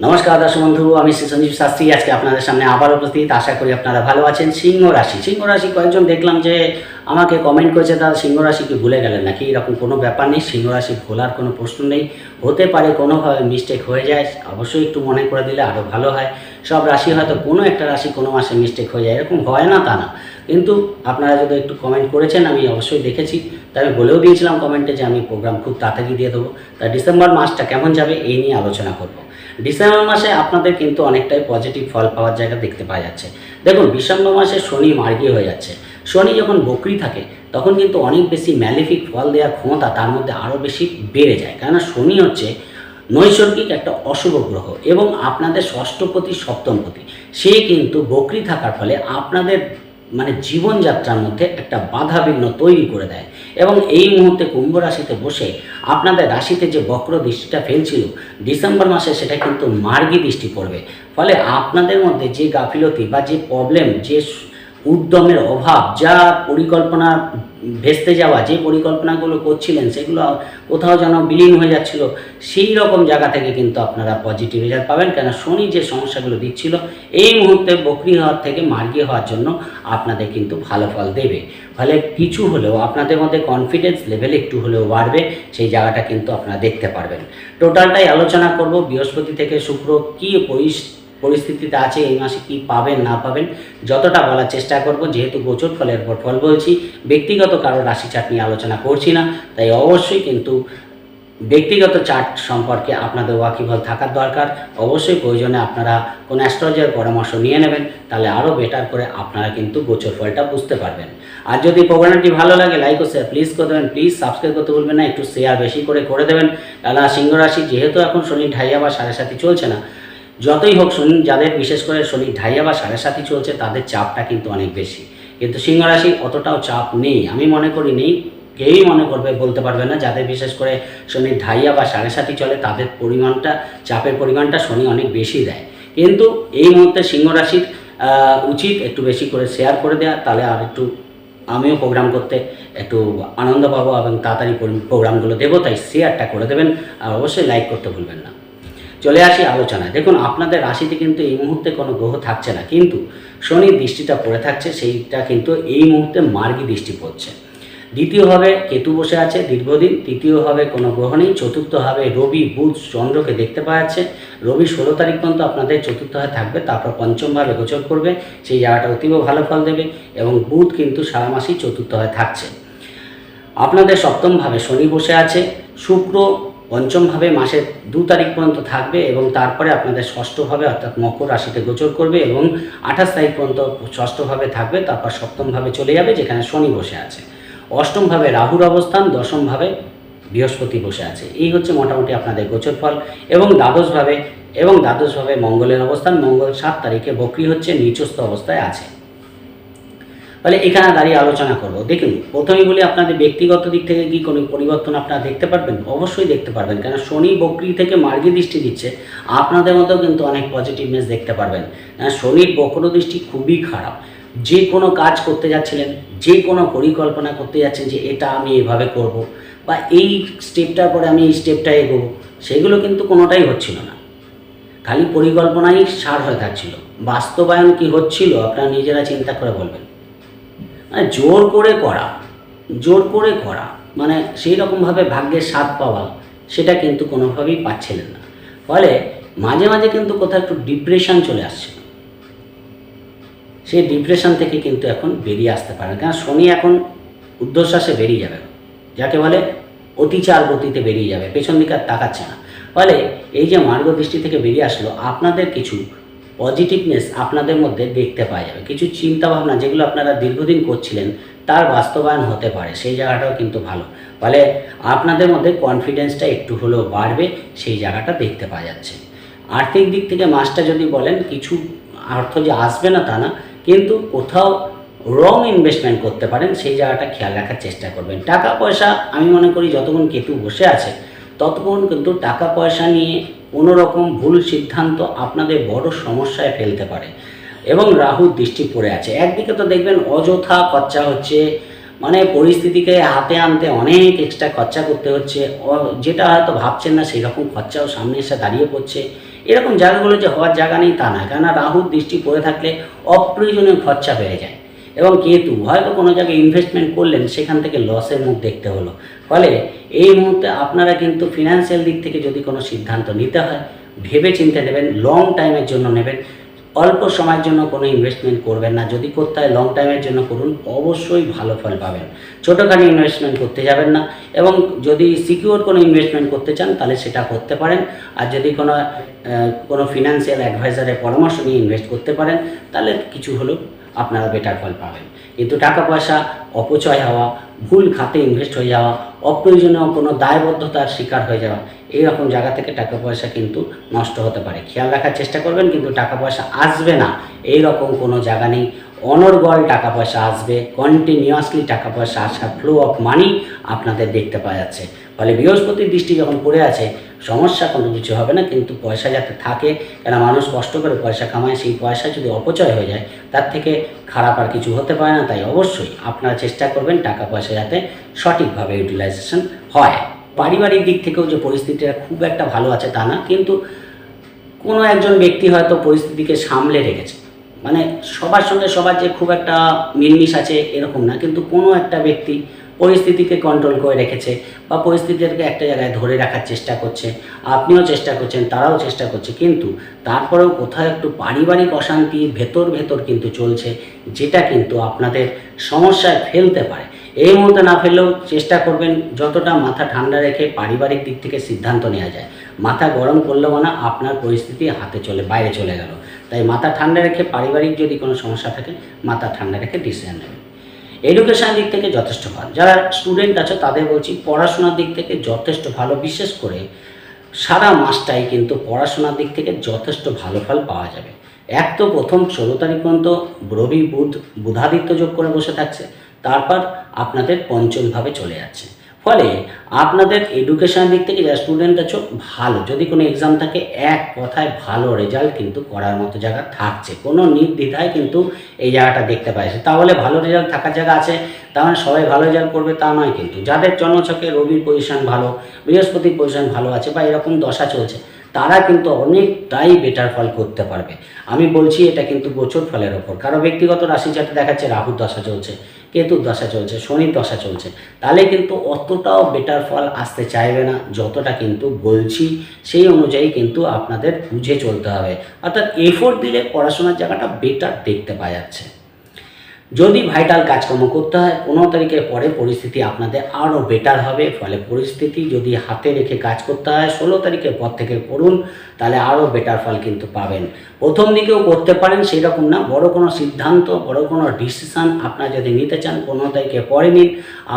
নমস্কার দর্শক বন্ধু, আমি শ্রী সঞ্জীব শাস্ত্রী। আজকে আপনাদের সামনে আবার উপস্থিত। আশা করি আপনারা ভালো আছেন। সিংহ রাশি। সিংহ রাশি কয়েকজন দেখলাম যে আমাকে কমেন্ট করেছে, তারা সিংহ রাশিকে ভুলে গেলেন নাকি? এরকম কোনো ব্যাপার নেই। সিংহ রাশি ভোলার কোনো প্রশ্ন নেই। হতে পারে কোনোভাবে মিস্টেক হয়ে যায়। অবশ্যই একটু মনে করে দিলে আরও ভালো হয়। সব রাশি হয়তো কোনো একটা রাশি কোনো মাসে মিস্টেক হয়ে যায়। এরকম হয় না তা না। কিন্তু আপনারা যদি একটু কমেন্ট করেছেন, আমি অবশ্যই দেখেছি। তাই আমি বলেও দিয়েছিলাম কমেন্টে যে আমি প্রোগ্রাম খুব তাড়াতাড়ি দিয়ে দেবো। তা ডিসেম্বর মাসটা কেমন যাবে, এই নিয়ে আলোচনা করব। ডিসেম্বর মাসে আপনাদের কিন্তু অনেকটাই পজিটিভ ফল পাওয়ার জায়গা দেখতে পাওয়া যাচ্ছে। দেখুন, ডিসেম্বর মাসে শনি মার্গী হয়ে যাচ্ছে। শনি যখন বকরি থাকে, তখন কিন্তু অনেক বেশি ম্যালিফিক ফল দেওয়ার ক্ষমতা তার মধ্যে আরও বেশি বেড়ে যায়। কেননা শনি হচ্ছে নৈসর্গিক একটা অশুভ গ্রহ এবং আপনাদের ষষ্ঠপতি, সপ্তমপতি। সে কিন্তু বকরি থাকার ফলে আপনাদের মানে জীবনযাত্রার মধ্যে একটা বাধা বিঘ্ন তৈরি করে দেয়। এবং এই মুহূর্তে কুম্ভ রাশিতে বসে আপনাদের রাশিতে যে বক্র দৃষ্টিটা ফেলছিল, ডিসেম্বর মাসে সেটা কিন্তু মার্গী দৃষ্টি পড়বে। ফলে আপনাদের মধ্যে যে গাফিলতি বা যে প্রবলেম যে উদ্যমের অভাব, যা পরিকল্পনা, ভেস্তে যাওয়া, যে পরিকল্পনাগুলো করছিলেন, সেগুলো কোথাও যেন বিলীন হয়ে যাচ্ছিল, সেই রকম জায়গা থেকে কিন্তু আপনারা পজিটিভ রেজাল্ট পাবেন। কেন শনি যে সমস্যাগুলো দিচ্ছিল, এই মুহূর্তে বকরি হওয়ার থেকে মার্গী হওয়ার জন্য আপনাদের কিন্তু ভালো ফল দেবে। ফলে কিছু হলেও, আপনাদের মধ্যে কনফিডেন্স লেভেল একটু হলেও বাড়বে, সেই জায়গাটা কিন্তু আপনারা দেখতে পারবেন। টোটালটাই আলোচনা করব। বৃহস্পতি থেকে শুক্র কী পরিস- পরিস্থিতিতে আছে, এই মাসে কি পাবেন, না পাবেন, যতটা বলার চেষ্টা করব, যেহেতু গোচর ফলের পর ফল বলছি, ব্যক্তিগত কারও রাশি চাট নিয়ে আলোচনা করছি না, তাই অবশ্যই কিন্তু ব্যক্তিগত চার্ট সম্পর্কে আপনাদের ওয়াকিবল থাকার দরকার, অবশ্যই প্রয়োজনে আপনারা কোনো অ্যাস্ট্রোলজার পরামর্শ নিয়ে নেবেন, তাহলে আরও বেটার করে আপনারা কিন্তু গোচর ফলটা বুঝতে পারবেন। আর যদি প্রোগ্রামটি ভালো লাগে লাইক ও শেয়ার প্লিজ করে দেবেন প্লিজ সাবস্ক্রাইব করতে বলবেন না, একটু শেয়ার বেশি করে করে দেবেন তাহলে সিংহ রাশি যেহেতু এখন শনি ঢাইয়া বা সাড়ে সাথে চলছে না যতই হোক শনি, যাদের বিশেষ করে শনি ঢাইয়া বা সাড়ে সাথী চলছে, তাদের চাপটা কিন্তু অনেক বেশি। কিন্তু সিংহ রাশি অতটাও চাপ নেই। আমি মনে করি নেই, কেউই মনে করবে, বলতে পারবে না। যাদের বিশেষ করে শনি ঢাইয়া বা সাড়ে সাথী চলে, তাদের পরিমাণটা, চাপের পরিমাণটা শনি অনেক বেশি দেয়। কিন্তু এই মুহূর্তে সিংহ রাশির উচিত একটু বেশি করে শেয়ার করে দেওয়া তাহলে আর একটু আমিও প্রোগ্রাম করতে একটু আনন্দ পাবো এবং তাড়াতাড়ি প্রোগ্রামগুলো দেবো। তাই শেয়ারটা করে দেবেন। আর অবশ্যই লাইক করতে ভুলবেন না। চলে আসি আলোচনায়। দেখুন, আপনাদের রাশিতে কিন্তু এই মুহূর্তে কোনো গ্রহ থাকছে না, কিন্তু শনির দৃষ্টিটা পড়ে থাকছে, সেইটা কিন্তু এই মুহূর্তে মার্গী দৃষ্টি পড়ছে। দ্বিতীয়ভাবে কেতু বসে আছে দীর্ঘদিন, তৃতীয়ভাবে কোনো গ্রহ নেই, চতুর্থভাবে রবি, বুধ, চন্দ্রকে দেখতে পাওয়া যাচ্ছে। রবি ষোলো তারিখ পর্যন্ত আপনাদের চতুর্থভাবে থাকবে, তারপর পঞ্চমভাবে গোচর করবে, সেই জায়গাটা অতীব ভালো ফল দেবে এবং বুধ কিন্তু সারা মাসেই চতুর্থভাবে থাকছে। আপনাদের সপ্তমভাবে শনি বসে আছে, শুক্র পঞ্চমভাবে মাসের দু তারিখ পর্যন্ত থাকবে এবং তারপরে আপনাদের ষষ্ঠভাবে অর্থাৎ মকর রাশিতে গোচর করবে এবং আঠাশ তারিখ পর্যন্ত ষষ্ঠভাবে থাকবে, তারপর সপ্তমভাবে চলে যাবে যেখানে শনি বসে আছে। অষ্টমভাবে রাহুর অবস্থান, দশমভাবে বৃহস্পতি বসে আছে। এই হচ্ছে মোটামুটি আপনাদের গোচর ফল এবং দ্বাদশভাবে এবং দ্বাদশভাবে মঙ্গলের অবস্থান। মঙ্গল সাত তারিখে বকরি হচ্ছে, নিচস্থ অবস্থায় আছে। তাহলে এখানে দাঁড়িয়ে আলোচনা করব। দেখুন প্রথমেই বলি আপনাদের ব্যক্তিগত দিক থেকে কি কোনো পরিবর্তন আপনারা দেখতে পারবেন? অবশ্যই দেখতে পারবেন কেন শনি বকরি থেকে মার্গী দৃষ্টি দিচ্ছে আপনাদের মতো কিন্তু অনেক পজিটিভনেস দেখতে পারবেন। হ্যাঁ, শনির বক্র দৃষ্টি খুবই খারাপ। যে কোনো কাজ করতে যাচ্ছিলেন যে কোনো পরিকল্পনা করতে যাচ্ছেন যে এটা আমি এভাবে করব বা এই স্টেপটার পরে আমি এই স্টেপটা এগোবো সেগুলো কিন্তু কোনোটাই হচ্ছিল না। খালি পরিকল্পনাই সার হয়ে থাকছিল। বাস্তবায়ন কি হচ্ছিল আপনারা নিজেরা চিন্তা করে বলবেন। জোর করে করা, জোর করে করা মানে সেই রকমভাবে ভাগ্যের স্বাদ পাওয়া, সেটা কিন্তু কোনোভাবেই পাচ্ছিলেন না। ফলে মাঝে মাঝে কিন্তু কোথাও একটু ডিপ্রেশন চলে আসছিল। সেই ডিপ্রেশন থেকে কিন্তু এখন বেরিয়ে আসতে পারেন। কারণ শনি এখন ঊর্ধ্বশ্বাসে বেরিয়ে যাবে। যাকে বলে অতিচার গতিতে বেরিয়ে যাবে, পেছন দিকে আর তাকাচ্ছে না। ফলে এই যে মার্গ দৃষ্টি থেকে বেরিয়ে আসলো, আপনাদের কিছু পজিটিভনেস আপনাদের মধ্যে দেখতে পাওয়া যাবে। কিছু চিন্তা ভাবনা যেগুলো আপনারা দীর্ঘদিন করছিলেন, তার বাস্তবায়ন হতে পারে। সেই জায়গাটাও কিন্তু ভালো। ফলে আপনাদের মধ্যে কনফিডেন্সটা একটু হলেও বাড়বে, সেই জায়গাটা দেখতে পাওয়া যাচ্ছে। আর্থিক দিক থেকে মাসটা যদি বলেন, কিছু অর্থ যে আসবে না তা না, কিন্তু কোথাও রং ইনভেস্টমেন্ট করতে পারেন, সেই জায়গাটা খেয়াল রাখার চেষ্টা করবেন। টাকা পয়সা আমি মনে করি যতক্ষণ কেতু বসে আছে, ততক্ষণ কিন্তু টাকা পয়সা নিয়ে কোনো রকম ভুল সিদ্ধান্ত আপনাদের বড় সমস্যায় ফেলতে পারে এবং রাহুর দৃষ্টি পড়ে আছে। একদিকে তো দেখবেন অযথা খরচা হচ্ছে মানে পরিস্থিতিকে হাতে আনতে অনেক এক্সট্রা খরচা করতে হচ্ছে যেটা হয়তো ভাবছেন না সেই রকম খরচাও সামনে এসে দাঁড়িয়ে পড়ছে। এরকম জায়গাগুলো যে হওয়ার জায়গা নেই তা না কেননা রাহুর দৃষ্টি পড়ে থাকলে অপ্রয়োজনীয় খরচা বেড়ে যায়। এবং কেতু, হয়তো কোনো জায়গায় ইনভেস্টমেন্ট করলেন, সেখান থেকে লসের মুখ দেখতে হলো। ফলে এই মুহূর্তে আপনারা কিন্তু ফিনান্সিয়াল দিক থেকে যদি কোনো সিদ্ধান্ত নিতে হয়, ভেবে চিন্তে নেবেন লং টাইমের জন্য নেবেন, অল্প সময়ের জন্য কোনো ইনভেস্টমেন্ট করবেন না। যদি করতে হয় লং টাইমের জন্য করুন, অবশ্যই ভালো ফল পাবেন। ছোটোখাটো ইনভেস্টমেন্ট করতে যাবেন না এবং যদি সিকিউর কোনো ইনভেস্টমেন্ট করতে চান, তাহলে সেটা করতে পারেন। আর যদি কোনো কোনো ফিনান্সিয়াল অ্যাডভাইজারের পরামর্শ নিয়ে ইনভেস্ট করতে পারেন, তাহলে কিছু হলেও আপনারা বেটার ফল পাবেন। কিন্তু টাকা পয়সা অপচয় হওয়া, ভুল খাতে ইনভেস্ট হয়ে যাওয়া অপ্রয়োজনীয় কোনো দায়বদ্ধতার শিকার হয়ে যাওয়া, এই রকম জায়গা থেকে টাকা পয়সা কিন্তু নষ্ট হতে পারে। খেয়াল রাখার চেষ্টা করবেন, কিন্তু টাকা পয়সা আসবে না। এই রকম কোনো জায়গা নেই। অনর্গল টাকা পয়সা আসবে কন্টিনিউয়াসলি টাকা পয়সা আসার ফ্লো অফ মানি আপনাদের দেখতে পাওয়া যাচ্ছে। ফলে বৃহস্পতির দৃষ্টি যখন পড়ে আছে সমস্যা, কোনো কিছু হবে না। কিন্তু পয়সা যাতে থাকে, কেন মানুষ কষ্ট করে পয়সা কামায়, সেই পয়সা যদি অপচয় হয়ে যায়, তার থেকে খারাপ আর কিছু হতে পারে না। তাই অবশ্যই আপনারা চেষ্টা করবেন টাকা পয়সা যাতে সঠিকভাবে ইউটিলাইজেশন হয়। পারিবারিক দিক থেকেও যে পরিস্থিতিটা খুব একটা ভালো আছে তা না, কিন্তু কোনো একজন ব্যক্তি হয়তো পরিস্থিতিকে সামলে রেখেছে। মানে সবার সঙ্গে সবার যে খুব একটা মিলমিশ আছে এরকম না, কিন্তু কোনো একটা ব্যক্তি পরিস্থিতিকে কন্ট্রোল করে রেখেছে বা পরিস্থিতিকে একটা জায়গায় ধরে রাখার চেষ্টা করছে। আপনিও চেষ্টা করছেন, তারাও চেষ্টা করছে, কিন্তু তারপরেও কোথাও একটু পারিবারিক অশান্তি ভেতর ভেতর কিন্তু চলছে, যেটা কিন্তু আপনাদের সমস্যায় ফেলতে পারে। এই মুহূর্তে না ফেললেও চেষ্টা করবেন যতটা মাথা ঠান্ডা রেখে পারিবারিক দিক থেকে সিদ্ধান্ত নেওয়া যায়। মাথা গরম করলেও না আপনার পরিস্থিতি হাতে চলে, বাইরে চলে গেল। তাই মাথা ঠান্ডা রেখে পারিবারিক যদি কোনো সমস্যা থাকে, মাথা ঠান্ডা রেখে ডিসিশন নেবেন। এডুকেশন দিক থেকে যথেষ্ট ভালো। যারা স্টুডেন্ট আছে, তাদের বলছি পড়াশোনার দিক থেকে যথেষ্ট ভালো। বিশেষ করে সারা মাসটাই কিন্তু পড়াশোনার দিক থেকে যথেষ্ট ভালো ফল পাওয়া যাবে। এক তো প্রথম ষোলো তারিখ পর্যন্ত রবি বুধ, বুধাদিত্য যোগ করে বসে থাকছে। তারপর আপনাদের পঞ্চমভাবে চলে যাচ্ছে। ফলে আপনাদের এডুকেশনের দিক থেকে যারা স্টুডেন্ট আছো, ভালো। যদি কোনো এক্সাম থাকে, এক কথায় ভালো রেজাল্ট কিন্তু করার মতো জায়গা থাকছে। কোনো নির্দ্বিধায় কিন্তু এই জায়গাটা দেখতে পাইছে তাহলে ভালো রেজাল্ট থাকার জায়গা আছে তাহলে সবাই ভালো রেজাল্ট করবে তা নয় কিন্তু। যাদের জন্মছকে রবির পজিশন ভালো, বৃহস্পতির পজিশন ভালো আছে বা এরকম দশা চলছে, তারা কিন্তু অনেকটাই বেটার ফল করতে পারবে। আমি বলছি এটা কিন্তু গোচর ফলের ওপর কারও ব্যক্তিগত রাশি চার্টে দেখাচ্ছে, রাহুর দশা চলছে। কেতুর দশা চলছে, শনির দশা চলছে। তাহলে কিন্তু অতটাও বেটার ফল আসতে চাইবে না, যতটা কিন্তু বলছি, সেই অনুযায়ী কিন্তু আপনাদের বুঝে চলতে হবে। অর্থাৎ এফোর্ট দিলে পড়াশোনার জায়গাটা বেটার দেখতে পাওয়া যাচ্ছে। যদি ভাইটাল কাজকর্ম করতে হয়, পনেরো তারিখের পরে পরিস্থিতি আপনাদের আরও বেটার হবে। ফলে পরিস্থিতি যদি হাতে রেখে কাজ করতে হয়, ষোলো তারিখের পর থেকে করুন, তাহলে আরও বেটার ফল কিন্তু পাবেন। প্রথম দিকেও করতে পারেন সেই রকম না। বড় কোনো সিদ্ধান্ত, বড় কোনো ডিসিশান আপনারা যদি নিতে চান, পনেরো তারিখের পরে নিন,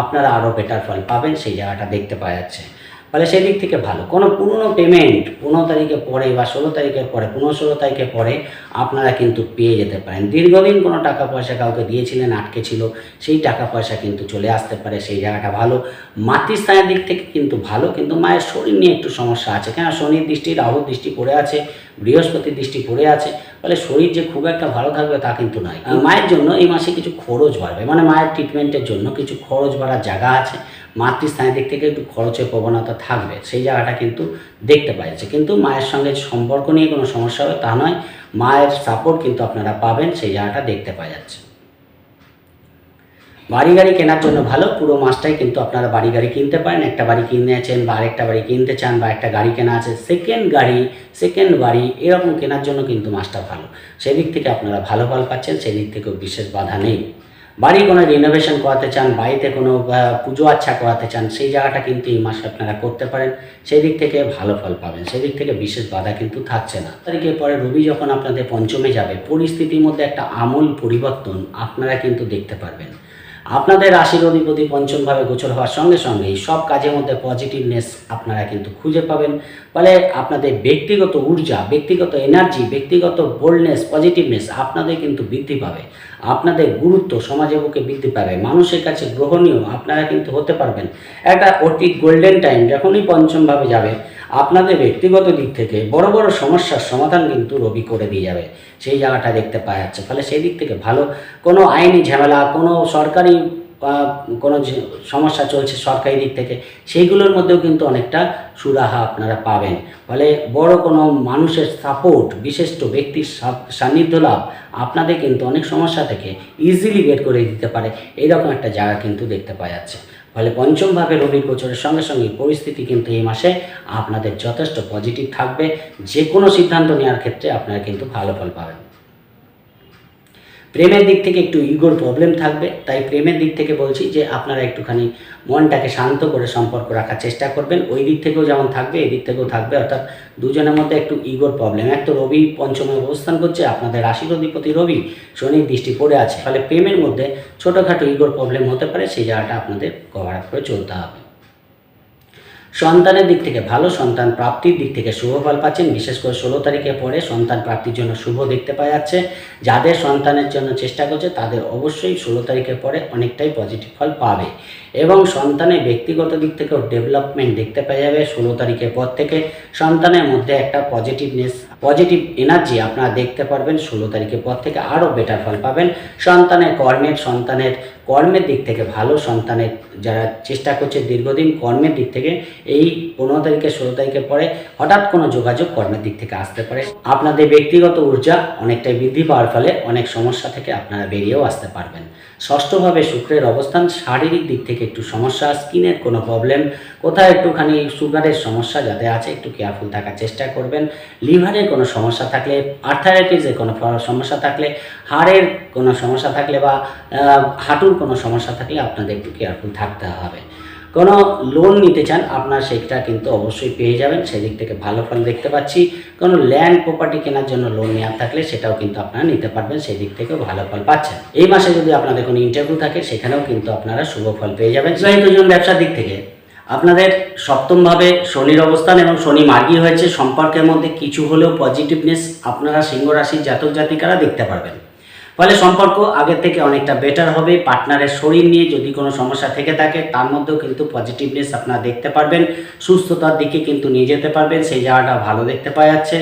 আপনারা আরও বেটার ফল পাবেন, সেই জায়গাটা দেখতে পাওয়া যাচ্ছে। ফলে সেই দিক থেকে ভালো। কোনো পুরনো পেমেন্ট পনেরো তারিখের পরে বা ষোলো তারিখের পরে, পনেরো ষোলো তারিখের পরে আপনারা কিন্তু পেয়ে যেতে পারেন। দীর্ঘদিন কোনো টাকা পয়সা কাউকে দিয়েছিলেন, আটকে ছিল, সেই টাকা পয়সা কিন্তু চলে আসতে পারে, সেই জায়গাটা ভালো। মাতৃস্থানের দিক থেকে কিন্তু ভালো, কিন্তু মায়ের শরীর নিয়ে একটু সমস্যা আছে। কেন? শনির দৃষ্টি, রাহুর দৃষ্টি পড়ে আছে, বৃহস্পতির দৃষ্টি পড়ে আছে। ফলে শরীর যে খুব একটা ভালো থাকবে তা কিন্তু নয়। মায়ের জন্য এই মাসে কিছু খরচ বাড়বে। মানে মায়ের ট্রিটমেন্টের জন্য কিছু খরচ বাড়ার জায়গা আছে। মাতৃস্থানের দিক থেকে একটু খরচের প্রবণতা থাকবে, সেই জায়গাটা কিন্তু দেখতে পাওয়া যাচ্ছে। কিন্তু মায়ের সঙ্গে সম্পর্ক নিয়ে কোনো সমস্যা হবে তা নয়, মায়ের সাপোর্ট কিন্তু আপনারা পাবেন, সেই জায়গাটা দেখতে পাওয়া যাচ্ছে। বাড়ি গাড়ি কেনার জন্য ভালো, পুরো মাসটাই কিন্তু আপনারা বাড়ি গাড়ি কিনতে পারেন। একটা বাড়ি কিনেছেন বা আরেকটা বাড়ি কিনতে চান বা একটা গাড়ি কেনা আছে সেকেন্ড গাড়ি সেকেন্ড বাড়ি, এরকম কেনার জন্য কিন্তু মাসটা ভালো। সেদিক থেকে আপনারা ভালো ফল পাচ্ছেন, সেদিক থেকেও বিশেষ বাধা নেই। বাড়ি কোনো রিনোভেশন করাতে চান, বাড়িতে কোনো পুজো আচ্ছা করাতে চান, সেই জায়গাটা কিন্তু এই মাসে আপনারা করতে পারেন। সেই দিক থেকে ভালো ফল পাবেন। সেই দিক থেকে বিশেষ বাধা কিন্তু থাকছে না। তারিখের পরে রবি যখন আপনাদের পঞ্চমে যাবে, পরিস্থিতির মধ্যে একটা আমূল পরিবর্তন আপনারা কিন্তু দেখতে পারবেন। আপনাদের রাশির অধিপতি পঞ্চমভাবে গোচর হওয়ার সঙ্গে সঙ্গেই সব কাজের মধ্যে পজিটিভনেস আপনারা কিন্তু খুঁজে পাবেন। ফলে আপনাদের ব্যক্তিগত ঊর্জা, ব্যক্তিগত এনার্জি ব্যক্তিগত বোল্ডনেস পজিটিভনেস আপনাদের কিন্তু বৃদ্ধি পাবে। আপনাদের গুরুত্ব সমাজের বুকে বৃদ্ধি পাবে। মানুষের কাছে গ্রহণীয় আপনারা কিন্তু হতে পারবেন। একটা অতি গোল্ডেন টাইম যখনই পঞ্চমভাবে যাবে আপনাদের ব্যক্তিগত দিক থেকে বড় বড় সমস্যার সমাধান কিন্তু রবি করে দিয়ে যাবে। সেই জায়গাটা দেখতে পাওয়া যাচ্ছে। ফলে সেই দিক থেকে ভালো। কোনো আইনি ঝামেলা, কোনো সরকারি কোনো সমস্যা চলছে সরকারি দিক থেকে, সেইগুলোর মধ্যেও কিন্তু অনেকটা সুরাহা আপনারা পাবেন। ফলে বড় কোনো মানুষের সাপোর্ট বিশিষ্ট ব্যক্তির সান্নিধ্য লাভ আপনাদের কিন্তু অনেক সমস্যা থেকে ইজিলি বের করে দিতে পারে। এইরকম একটা জায়গা কিন্তু দেখতে পাওয়া যাচ্ছে। ফলে পঞ্চমভাবে রবি গোচরের সঙ্গে সঙ্গে পরিস্থিতি কিন্তু এই মাসে আপনাদের যথেষ্ট পজিটিভ থাকবে। যে কোনো সিদ্ধান্ত নেওয়ার ক্ষেত্রে আপনারা কিন্তু ভালো ফল পাবেন। প্রেমের দিক থেকে একটু ইগোর প্রবলেম থাকবে, তাই প্রেমের দিক থেকে বলছি যে আপনারা একটুখানি মনটাকে শান্ত করে সম্পর্ক রাখার চেষ্টা করবেন। ওই দিক থেকেও যেমন থাকবে এই দিক থেকেও থাকবে, অর্থাৎ দুজনের মধ্যে একটু ইগোর প্রবলেম। এক তো রবি পঞ্চমে অবস্থান করছে, আপনাদের রাশির অধিপতি রবি, শনির দৃষ্টি পড়ে আছে। ফলে প্রেমের মধ্যে ছোটোখাটো ইগোর প্রবলেম হতে পারে, সেই জায়গাটা আপনাদের কভার করে চলতে হবে। সন্তানের দিক থেকে ভালো সন্তান প্রাপ্তির দিক থেকে শুভ ফল পাচ্ছেন। বিশেষ করে ষোলো তারিখে পরে সন্তান প্রাপ্তির জন্য শুভ দেখতে পাওয়া যাচ্ছে। যাদের সন্তানের জন্য চেষ্টা করছে, তাদের অবশ্যই ষোলো তারিখের পরে অনেকটাই পজিটিভ ফল পাবে। এবং সন্তানের ব্যক্তিগত দিক থেকেও ডেভেলপমেন্ট দেখতে পাওয়া যাবে। ষোলো তারিখের পর থেকে সন্তানের মধ্যে একটা পজিটিভনেস পজিটিভ এনার্জি আপনারা দেখতে পারবেন, ষোলো তারিখের পর থেকে আরও বেটার ফল পাবেন। সন্তানের কর্মের সন্তানের কর্মের দিক থেকে ভালো, সন্তানের যারা চেষ্টা করছে দীর্ঘদিন কর্মের দিক থেকে, এই পনেরো তারিখে, ষোলো তারিখের পরে হঠাৎ কোনো যোগাযোগ কর্মের দিক থেকে আসতে পারে। আপনাদের ব্যক্তিগত ঊর্জা অনেকটাই বৃদ্ধি পাওয়ার ফলে অনেক সমস্যা থেকে আপনারা বেরিয়েও আসতে পারবেন। ষষ্ঠভাবে শুক্রের অবস্থান, শারীরিক দিক থেকে একটু সমস্যা, স্কিনের কোনো প্রবলেম কোথাও একটুখানি সুগারের সমস্যা যাতে আছে, একটু কেয়ারফুল থাকার চেষ্টা করবেন। লিভারের কোনো সমস্যা থাকলে আর্থারাইটিসের কোনো সমস্যা থাকলে, হাড়ের কোনো সমস্যা থাকলে বা হাঁটুর কোনো সমস্যা থাকলে আপনাদের একটু কেয়ারফুল থাকতে হবে। কোনো লোন নিতে চান, আপনার সেটা কিন্তু অবশ্যই পেয়ে যাবেন। সেদিক থেকে ভালো ফল দেখতে পাচ্ছি। কোনো ল্যান্ড প্রপার্টি কেনার জন্য লোন নেওয়ার থাকলে সেটাও কিন্তু আপনারা নিতে পারবেন সেই দিক থেকেও ভালো ফল পাচ্ছেন। এই মাসে যদি আপনাদের কোনো ইন্টারভিউ থাকে, সেখানেও কিন্তু আপনারা শুভ ফল পেয়ে যাবেন। ব্যবসার দিক থেকে। আপনাদের সপ্তমভাবে শনির অবস্থান এবং শনি মার্গী হয়েছে। সম্পর্কের মধ্যে কিছু হলেও পজিটিভনেস আপনারা সিংহ রাশির জাতক জাতিকারা দেখতে পারবেন। ফলে সম্পর্ক আগের থেকে অনেকটা বেটার হবে। পার্টনারের শরীর নিয়ে যদি কোনো সমস্যা থেকে থাকে, তার মধ্যেও কিন্তু পজিটিভনেস আপনারা দেখতে পারবেন। সুস্থতার দিকে কিন্তু নিয়ে যেতে পারবেন। সেই জায়গাটা ভালো দেখতে পাওয়া যাচ্ছে।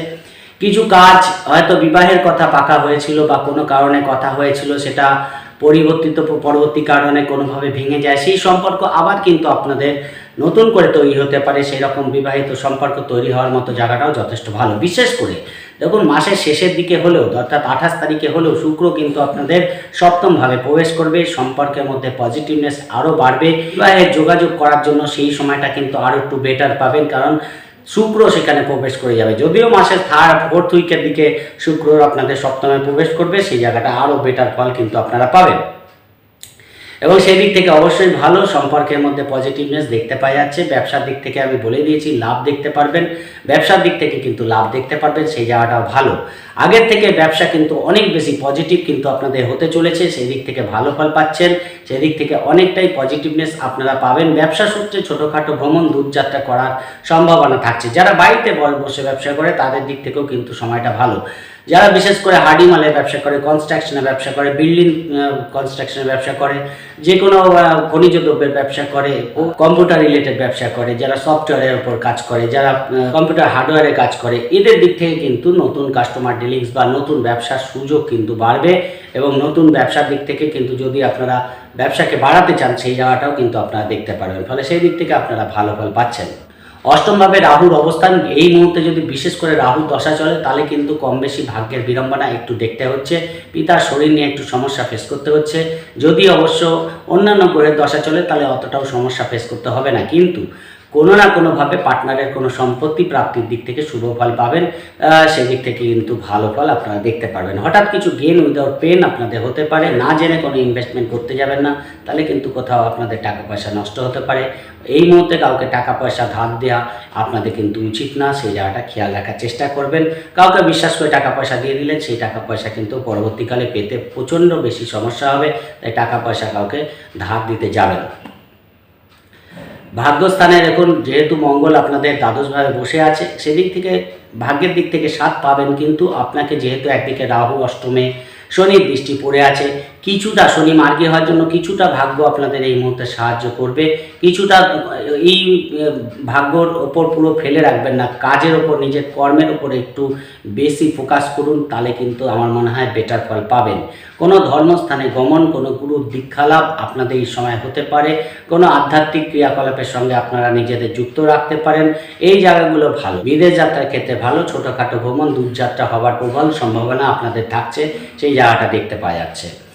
কিছু কাজ হয়তো বিবাহের কথা পাকা হয়েছিল বা কোনো কারণে কথা হয়েছিল, সেটা পরিবর্তিত পরবর্তী কারণে কোনোভাবে ভেঙে যায়। সেই সম্পর্ক আবার কিন্তু আপনাদের নতুন করে তৈরি হতে পারে সেই রকম বিবাহিত সম্পর্ক তৈরি হওয়ার মতো জায়গাটাও যথেষ্ট ভালো। বিশেষ করে দেখুন, মাসের শেষের দিকে হলেও, অর্থাৎ আঠাশ তারিখে হলেও শুক্র কিন্তু আপনাদের সপ্তমভাবে প্রবেশ করবে। সম্পর্কের মধ্যে পজিটিভনেস আরও বাড়বে। বিবাহের যোগাযোগ করার জন্য সেই সময়টা কিন্তু আরও একটু বেটার পাবেন, কারণ শুক্র সেখানে প্রবেশ করে যাবে। যদিও মাসের থার্ড ফোর্থ উইকের দিকে শুক্র আপনাদের সপ্তমে প্রবেশ করবে, সেই জায়গাটা আরও বেটার ফল কিন্তু আপনারা পাবেন। এবং সেই দিক থেকে অবশ্যই ভালো, সম্পর্কের মধ্যে পজিটিভনেস দেখতে পাওয়া যাচ্ছে, ব্যবসার দিক থেকে আমি বলে দিয়েছি, লাভ দেখতে পারবেন, ব্যবসার দিক থেকে কিন্তু লাভ দেখতে পারবেন, সেই জায়গাটাও ভালো। আগের থেকে ব্যবসা কিন্তু অনেক বেশি পজিটিভ কিন্তু আপনাদের হতে চলেছে, সেই দিক থেকে ভালো ফল পাচ্ছেন সেই দিক থেকে অনেকটাই পজিটিভনেস আপনারা পাবেন। ব্যবসা সূত্রে ছোটোখাটো ভ্রমণ, দূরযাত্রা করার সম্ভাবনা থাকছে। যারা বাড়িতে বসে ব্যবসা করে, তাদের দিক থেকেও কিন্তু সময়টা ভালো। যারা বিশেষ করে হার্ডি মালের ব্যবসা করে কনস্ট্রাকশনের ব্যবসা করে বিল্ডিং কনস্ট্রাকশনের ব্যবসা করে যে কোনো খনিজ দ্রব্যের ব্যবসা করে ও কম্পিউটার রিলেটেড ব্যবসা করে, যারা সফটওয়্যারের উপর কাজ করে, যারা কম্পিউটার হার্ডওয়্যারে কাজ করে, এদের দিক থেকে কিন্তু নতুন কাস্টমার ডিলিংস বা নতুন ব্যবসার সুযোগ কিন্তু বাড়বে এবং নতুন ব্যবসার দিক থেকে কিন্তু যদি আপনারা ব্যবসাকে বাড়াতে চান, সেই জায়গাটাও কিন্তু আপনারা দেখতে পারবেন। ফলে সেই দিক থেকে আপনারা ভালো ফল পাচ্ছেন। অষ্টমভাবে রাহুর অবস্থান, এই মুহূর্তে যদি বিশেষ করে রাহু দশা চলে, তাহলে কিন্তু কম বেশি ভাগ্যের বিড়ম্বনা একটু দেখতে হচ্ছে। পিতার শরীর নিয়ে একটু সমস্যা ফেস করতে হচ্ছে। যদি অবশ্য অন্যান্য গ্রহের দশা চলে, তাহলে অতটাও সমস্যা ফেস করতে হবে না। কিন্তু কোনো না কোনোভাবে পার্টনারের কোনো সম্পত্তি প্রাপ্তির দিক থেকে শুভ ফল পাবেন সেদিক থেকে কিন্তু ভালো ফল আপনারা দেখতে পারবেন। হঠাৎ কিছু গেন উইদাউট পেন আপনাদের হতে পারে, না জেনে কোনো ইনভেস্টমেন্ট করতে যাবেন না, তাহলে কিন্তু কোথাও আপনাদের টাকা পয়সা নষ্ট হতে পারে। এই মুহূর্তে কাউকে টাকা পয়সা ধার দেওয়া আপনাদের কিন্তু উচিত না, সেই জায়গাটা খেয়াল রাখার চেষ্টা করবেন। কাউকে বিশ্বাস করে টাকা পয়সা দিয়ে দিলেন, সেই টাকা পয়সা কিন্তু পরবর্তীকালে পেতে প্রচণ্ড বেশি সমস্যা হবে, তাই টাকা পয়সা কাউকে ধার দিতে যাবেন। ভাগ্যস্থানে এখন যেহেতু মঙ্গল আপনাদের দ্বাদশভাবে বসে আছে, সেদিক থেকে, ভাগ্যের দিক থেকে সাত পাবেন, কিন্তু আপনাকে যেহেতু একদিকে রাহু, অষ্টমে শনির দৃষ্টি পড়ে আছে কিছুটা শনি মার্গী হওয়ার জন্য কিছুটা ভাগ্য আপনাদের এই মুহূর্তে সাহায্য করবে। কিছুটা, এই ভাগ্যর ওপর পুরো ফেলে রাখবেন না। কাজের ওপর, নিজের কর্মের ওপর একটু বেশি ফোকাস করুন, তাহলে কিন্তু আমার মনে হয় বেটার ফল পাবেন। কোনো ধর্মস্থানে গমন, কোনো গুরুর দীক্ষালাভ আপনাদের এই সময় হতে পারে। কোনো আধ্যাত্মিক ক্রিয়াকলাপের সঙ্গে আপনারা নিজেদের যুক্ত রাখতে পারেন। এই জায়গাগুলো ভালো। বিদেশ যাত্রার ক্ষেত্রে ভালো। ছোটোখাটো ভ্রমণ, দূরযাত্রা হবার প্রবল সম্ভাবনা আপনাদের থাকছে। সেই জায়গাটা দেখতে পাওয়া যাচ্ছে।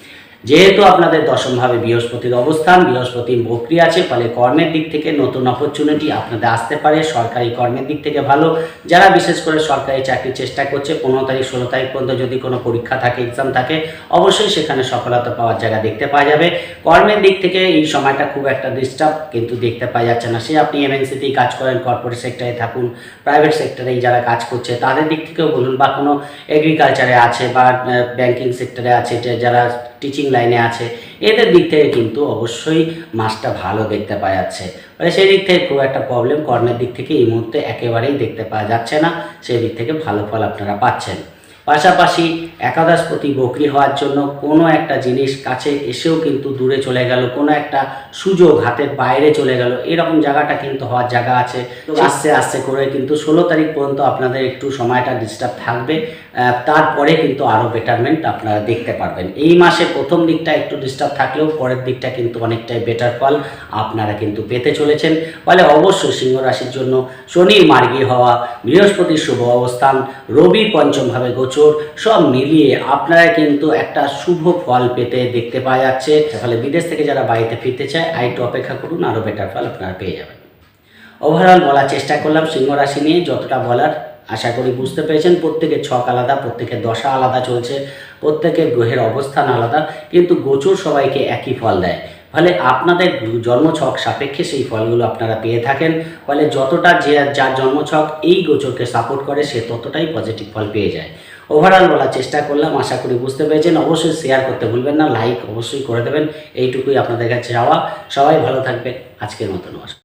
যেহেতু আপনাদের দশমভাবে বৃহস্পতির অবস্থান, বৃহস্পতি বক্রি আছে, ফলে কর্মের দিক থেকে নতুন অপরচুনিটি আপনাদের আসতে পারে। সরকারি কর্মের দিক থেকে ভালো। যারা বিশেষ করে সরকারি চাকরির চেষ্টা করছে, পনেরো তারিখ, ষোলো তারিখ পর্যন্ত যদি কোনো পরীক্ষা থাকে এক্সাম থাকে, অবশ্যই সেখানে সফলতা পাওয়ার জায়গা দেখতে পাওয়া যাবে। কর্মের দিক থেকে এই সময়টা খুব একটা ডিস্টার্ব কিন্তু দেখতে পাওয়া যাচ্ছে না। সে আপনি এমএনসিতেই কাজ করেন কর্পোরেট সেক্টরে থাকুন প্রাইভেট সেক্টরেই যারা কাজ করছে, তাদের দিক থেকেও বলুন বা কোনো এগ্রিকালচারে আছে বা ব্যাংকিং সেক্টরে আছে যারা টিচিং লাইনে আছে। এদের দিক থেকে কিন্তু অবশ্যই মাসটা ভালো দেখতে পাওয়া যাচ্ছে। মানে সেই দিক থেকে খুব একটা প্রবলেম কর্মের দিক থেকে এই মুহূর্তে একেবারেই দেখতে পাওয়া যাচ্ছে না। সেই দিক থেকে ভালো ফল আপনারা পাচ্ছেন। পাশাপাশি একাদশ প্রতি বকরি হওয়ার জন্য কোনো একটা জিনিস কাছে এসেও কিন্তু দূরে চলে গেল, কোনো একটা সুযোগ হাতের বাইরে চলে গেল, এরকম জায়গাটা কিন্তু হওয়ার জায়গা আছে। আস্তে আস্তে করে কিন্তু ষোলো তারিখ পর্যন্ত আপনাদের একটু সময়টা ডিস্টার্ব থাকবে। তারপরে কিন্তু আরও বেটারমেন্ট আপনারা দেখতে পারবেন। এই মাসে প্রথম দিকটা একটু ডিস্টার্ব থাকলেও পরের দিকটা কিন্তু অনেকটাই বেটার ফল আপনারা কিন্তু পেতে চলেছেন। ফলে অবশ্যই সিংহ রাশির জন্য শনির মার্গী হওয়া, বৃহস্পতির শুভ অবস্থান রবির পঞ্চমভাবে গোচর, সব মিলিয়ে আপনারা কিন্তু একটা শুভ ফল পেতে দেখতে পাওয়া যাচ্ছে। ফলে বিদেশ থেকে যারা বাড়িতে ফিরতে চায় আর একটু অপেক্ষা করুন আরও বেটার ফল আপনারা পেয়ে যাবেন। ওভারঅল বলার চেষ্টা করলাম সিংহ রাশি নিয়ে, যতটা বলার আশা করি বুঝতে পেরেছেন, প্রত্যেকের ছক আলাদা, প্রত্যেকের দশা আলাদা চলছে, প্রত্যেকের গ্রহের অবস্থান আলাদা, কিন্তু গোচর সবাইকে একই ফল দেয়। ফলে আপনাদের জন্মছক সাপেক্ষে সেই ফলগুলো আপনারা পেয়ে থাকেন, ফলে যতটা যে যার জন্মছক এই গোচরকে সাপোর্ট করে, সে ততটাই পজিটিভ ফল পেয়ে যায়। ওভারঅল বলার চেষ্টা করলাম, আশা করি বুঝতে পেরেছেন। অবশ্যই শেয়ার করতে ভুলবেন না লাইক অবশ্যই করে দেবেন। এইটুকুই আপনাদের কাছে যাওয়া সবাই ভালো থাকবে আজকের মতো নমস্কার।